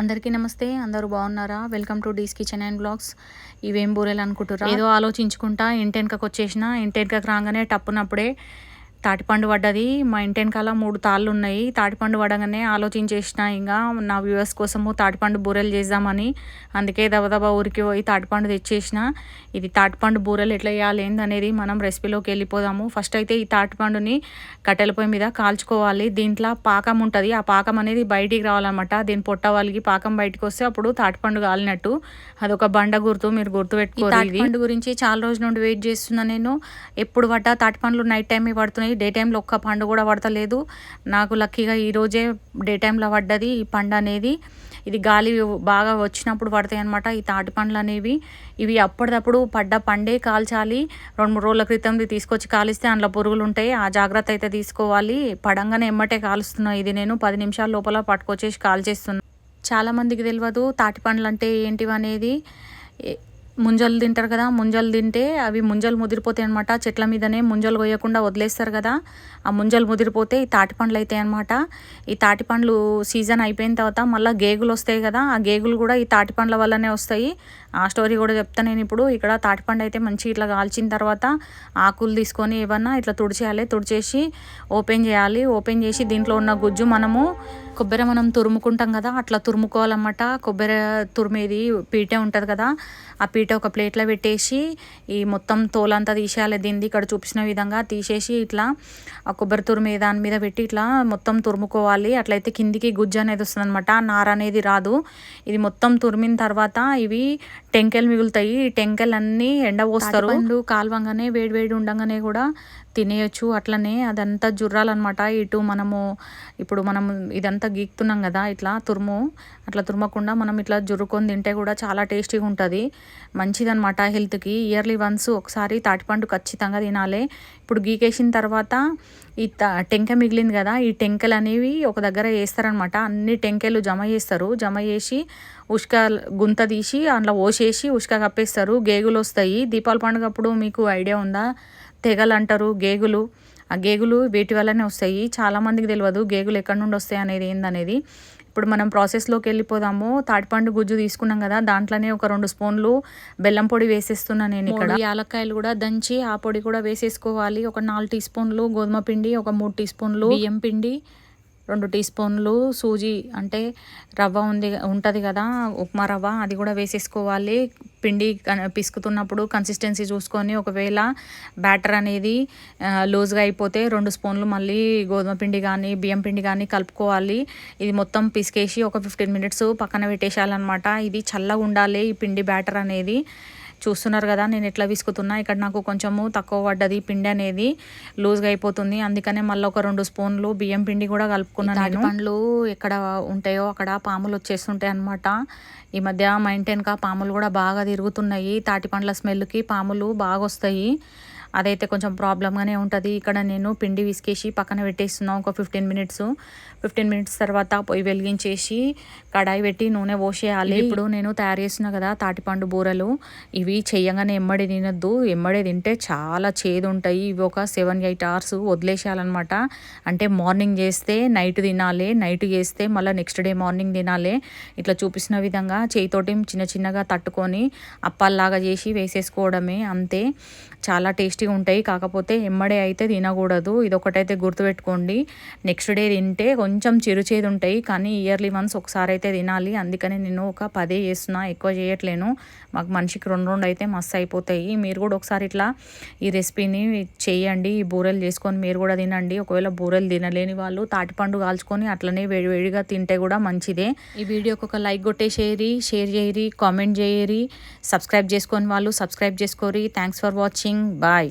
అందరికీ నమస్తే అందరూ బాగున్నారా? Welcome to D's kitchen and blogs ఇవేం బూరెలు అనుకుంటారా ఏదో ఆలోచించుకుంటా ఇంటెనకకు వచ్చేసిన ఇంటెనకకు రాగానే టప్పునప్పుడే తాటిపండు పడ్డది. మా ఇంటి వెనకాల మూడు తాళ్ళు ఉన్నాయి తాటిపండు పడగానే ఆలోచించేసిన ఇంకా నా వ్యూవర్స్ కోసము తాటిపండు బూరెలు చేద్దామని. అందుకే దబదబా ఊరికి పోయి తాటిపండు తెచ్చేసిన. ఇది తాటిపండు బూరెలు ఎట్లా వేయాలి ఏందనేది మనం రెసిపీలోకి వెళ్ళిపోదాము. ఫస్ట్ అయితే ఈ తాటిపండుని కట్టెల పొయ్యి మీద కాల్చుకోవాలి. దీంట్లో పాకం ఉంటుంది. ఆ పాకం అనేది బయటికి రావాలన్నమాట. దీని పొట్ట వాళ్ళకి పాకం బయటకు వస్తే అప్పుడు తాటిపండు కాలినట్టు. అదొక బండ గుర్తు మీరు గుర్తు పెట్టుకోవాలి తాటిపండు గురించి చాలా రోజుల నుండి వెయిట్ చేస్తున్నా నేను. ఎప్పుడు పడ్డా తాటిపండ్లు నైట్ టైం పడుతున్నాయి. డే టైంలో ఒక్క పండు కూడా పడతలేదు. నాకు లక్కీగా ఈరోజే డే టైంలో పడ్డది ఈ పండు అనేది. ఇది గాలి బాగా వచ్చినప్పుడు పడతాయి అనమాట ఈ తాటి పండ్లు అనేవి. ఇవి అప్పటిదప్పుడు పడ్డ పండే కాల్చాలి. రెండు మూడు రోజుల క్రితంది తీసుకొచ్చి కాలిస్తే అందులో పురుగులు ఉంటాయి. ఆ జాగ్రత్త అయితే తీసుకోవాలి. పడంగానే ఎమ్మటే కాలుస్తున్నాయి ఇది నేను. పది నిమిషాల లోపల పట్టుకొచ్చేసి కాల్చేస్తున్నాను చాలామందికి తెలియదు తాటి పండ్లు అంటే ఏంటివి అనేది. ముంజలు తింటారు కదా ముంజలు తింటే అవి ముంజలు ముదిరిపోతాయి అనమాట చెట్ల మీదనే ముంజలు కొయ్యకుండా వదిలేస్తారు కదా ఆ ముంజలు ముదిరిపోతే ఈ తాటిపండ్లు అవుతాయి అనమాట ఈ తాటిపండ్లు సీజన్ అయిపోయిన తర్వాత మళ్ళీ గేగులు వస్తాయి కదా ఆ గేగులు కూడా ఈ తాటిపండ్ల వల్లనే వస్తాయి. ఆ స్టోరీ కూడా చెప్తా నేను ఇప్పుడు. ఇక్కడ తాటిపండు అయితే మంచి ఇట్లా కాల్చిన తర్వాత ఆకులు తీసుకొని ఏమన్నా ఇట్లా తుడిచేయాలి. తుడిచేసి ఓపెన్ చేయాలి. ఓపెన్ చేసి దీంట్లో ఉన్న గుజ్జు మనము కొబ్బరి మనం తురుముకుంటాం కదా అట్లా తురుముకోవాలన్నమాట. కొబ్బరి తురిమేది పీటే ఉంటుంది కదా ఆ పీట ఒక ప్లేట్లో పెట్టేసి ఈ మొత్తం తోలంతా తీసేయాలి. దీన్ని ఇక్కడ చూపించిన విధంగా తీసేసి ఇట్లా ఆ కొబ్బరి తురిమే దాని మీద పెట్టి ఇట్లా మొత్తం తురుముకోవాలి. అట్లయితే కిందికి గుజ్జు అనేది వస్తుంది అనమాట నార అనేది రాదు. ఇది మొత్తం తురిమిన తర్వాత ఇవి టెంకెలు మిగులుతాయి. ఈ టెంకెలు అన్నీ ఎండపోస్తారు పండు కాల్వంగానే వేడి వేడి ఉండగానే కూడా తినేయచ్చు అట్లనే అదంతా జుర్రాలన్నమాట. ఇటు మనము ఇప్పుడు మనం ఇదంతా గీక్తున్నాం కదా ఇట్లా తురుము అట్లా తురుమకుండా మనం ఇట్లా జుర్రుకొని తింటే కూడా చాలా టేస్టీగా ఉంటుంది. మంచిదన్నమాట హెల్త్కి. ఇయర్లీ వన్స్ ఒకసారి తాటిపండు ఖచ్చితంగా తినాలి. ఇప్పుడు గీకేసిన తర్వాత ఈ టెంక మిగిలింది కదా ఈ టెంకలు అనేవి ఒక దగ్గర వేస్తారనమాట అన్ని టెంకెలు జమ చేస్తారు. జమ చేసి ఉష్క గుంత తీసి అందులో ఓసేసి ఉష్క కప్పేస్తారు. గేగులు వస్తాయి దీపావళి పండుగ అప్పుడు మీకు ఐడియా ఉందా? తెగలు అంటారు గేగులు. ఆ గేగులు వీటి వల్లనే వస్తాయి. చాలామందికి తెలియదు గేగులు ఎక్కడి నుండి వస్తాయి అనేది ఏందనేది. ఇప్పుడు మనం ప్రాసెస్లోకి వెళ్ళిపోదాము. తాటిపండు గుజ్జు తీసుకున్నాం కదా దాంట్లోనే ఒక రెండు స్పూన్లు బెల్లం పొడి వేసేస్తున్నాను నేను ఇక్కడ. యాలక్కాయలు కూడా దంచి ఆ పొడి కూడా వేసేసుకోవాలి. ఒక నాలుగు టీ స్పూన్లు గోధుమ పిండి ఒక మూడు టీ స్పూన్లు బియ్యం పిండి రెండు టీ స్పూన్లు సూజీ అంటే రవ్వ ఉంది ఉంటుంది కదా ఉప్మా రవ్వ అది కూడా వేసేసుకోవాలి. పిండి పిసుకుతున్నప్పుడు కన్సిస్టెన్సీ చూసుకొని ఒకవేళ బ్యాటర్ అనేది లూజ్గా అయిపోతే రెండు స్పూన్లు మళ్ళీ గోధుమ పిండి కానీ బియ్యం పిండి కానీ కలుపుకోవాలి. ఇది మొత్తం పిసికేసి ఒక ఫిఫ్టీన్ మినిట్స్ పక్కన పెట్టేసేయాలన్నమాట. ఇది చల్లగా ఉండాలి ఈ పిండి బ్యాటర్ అనేది. చూస్తున్నారు కదా నేను ఎట్లా విసుకుతున్నా ఇక్కడ నాకు కొంచెము తక్కువ పడ్డది పిండి అనేది లూజ్గా అయిపోతుంది. అందుకనే మళ్ళీ ఒక రెండు స్పూన్లు బియ్యం పిండి కూడా కలుపుకున్నాను నేను. పండ్లు ఎక్కడ ఉంటాయో అక్కడ పాములు వచ్చేస్తుంటాయి అనమాట ఈ మధ్య మా ఇంటి వెనక పాములు కూడా బాగా తిరుగుతున్నాయి. తాటి పండ్ల స్మెల్కి పాములు బాగా వస్తాయి అదైతే కొంచెం ప్రాబ్లమ్గానే ఉంటుంది. ఇక్కడ నేను పిండి విసికేసి పక్కన పెట్టేస్తున్నాను ఒక ఫిఫ్టీన్ మినిట్స్ ఫిఫ్టీన్ మినిట్స్ తర్వాత పొయ్యి వెలిగించేసి కడాయి పెట్టి నూనె పోసేయాలి. ఇప్పుడు నేను తయారు చేస్తున్నా కదా తాటిపండు బూరలు. ఇవి చెయ్యగానే ఎమ్మడి తినద్దు. ఎమ్మడే తింటే చాలా చేదు ఉంటాయి ఇవి ఒక సెవెన్ ఎయిట్ అవర్స్ వదిలేసేయాలన్నమాట. అంటే మార్నింగ్ చేస్తే నైట్ తినాలి. నైట్ చేస్తే మళ్ళీ నెక్స్ట్ డే మార్నింగ్ తినాలి. ఇట్లా చూపిస్తున్న విధంగా చేయితోటి చిన్న చిన్నగా తట్టుకొని అప్పాల్లాగా చేసి వేసేసుకోవడమే అంతే. చాలా టేస్టీగా ఉంటాయి. కాకపోతే ఎమ్మడే అయితే తినకూడదు. ఇదొకటైతే గుర్తుపెట్టుకోండి. నెక్స్ట్ డే తింటే కొంచెం చిరుచేది ఉంటాయి. కానీ ఇయర్లీ వన్స్ ఒకసారి అయితే తినాలి. అందుకని నేను ఒక పదే చేస్తున్నా. ఎక్కువ చేయట్లేను. మాకు మనిషికి రెండు రెండు అయితే మస్తు అయిపోతాయి. మీరు కూడా ఒకసారి ఇట్లా ఈ రెసిపీని చేయండి. ఈ బూరెలు చేసుకొని మీరు కూడా తినండి. ఒకవేళ బూరెలు తినలేని వాళ్ళు తాటిపండు కాల్చుకొని అట్లనే వేడివేడిగా తింటే కూడా మంచిదే. ఈ వీడియోకి ఒక లైక్ కొట్టేసేయరి షేర్ చేయరి కామెంట్ చేయరి సబ్స్క్రైబ్ చేసుకొని వాళ్ళు subscribe చేసుకోరి. Thanks for watching bye